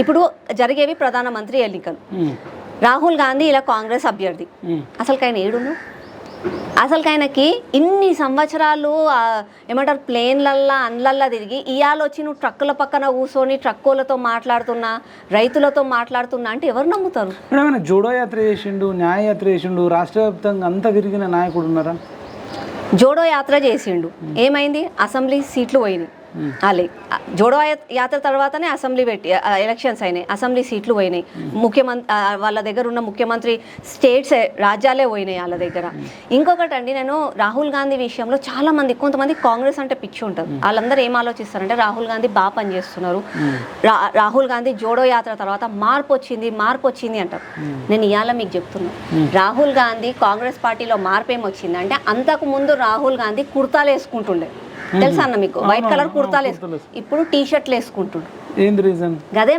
ఇప్పుడు జరిగేవి ప్రధానమంత్రి ఎన్నికలు. రాహుల్ గాంధీ ఇలా కాంగ్రెస్ అభ్యర్థి. అసలుకైన ఏడును? అసలుకైనకి ఇన్ని సంవత్సరాలు ఏమంటారు ప్లేన్లల్లా అండ్లల్లా తిరిగి ఇవాళ వచ్చి నువ్వు ట్రక్కుల పక్కన కూర్చొని ట్రక్కులతో మాట్లాడుతున్నా రైతులతో మాట్లాడుతున్నా అంటే ఎవరు నమ్ముతారు? ఏమైనా జోడో యాత్ర చేసిండు న్యాయ యాత్ర చేసిండు రాష్ట్ర వ్యాప్తంగా అంతా తిరిగిన నాయకుడు ఉన్నారా? జోడో యాత్ర చేసిండు. ఏమైంది? అసెంబ్లీ సీట్లు పోయినాయి. అలే. జోడో యాత్ర తర్వాతనే అసెంబ్లీ పెట్టి ఎలక్షన్స్ అయినాయి. అసెంబ్లీ సీట్లు పోయినాయి. ముఖ్యమంత్రి వాళ్ళ దగ్గర ఉన్న ముఖ్యమంత్రి స్టేట్స్ రాజ్యాలే పోయినాయి వాళ్ళ దగ్గర. ఇంకొకటి అండి నేను రాహుల్ గాంధీ విషయంలో చాలా మంది కొంతమంది కాంగ్రెస్ అంటే పిచ్చి ఉంటారు. వాళ్ళందరూ ఏం ఆలోచిస్తారంటే రాహుల్ గాంధీ బాగా పనిచేస్తున్నారు రా- రాహుల్ గాంధీ జోడో యాత్ర తర్వాత మార్పు వచ్చింది మార్పు వచ్చింది అంటారు. నేను ఇవాళ మీకు చెప్తున్నా. రాహుల్ గాంధీ కాంగ్రెస్ పార్టీలో మార్పు ఏమొచ్చింది అంటే అంతకు ముందు రాహుల్ గాంధీ కుర్తాలు వేసుకుంటుండే. తెలుసా అన్న మీకు? వైట్ కలర్ కుర్తాలు ఇప్పుడు టీ షర్ట్లు ఏంది రీజన్ గదే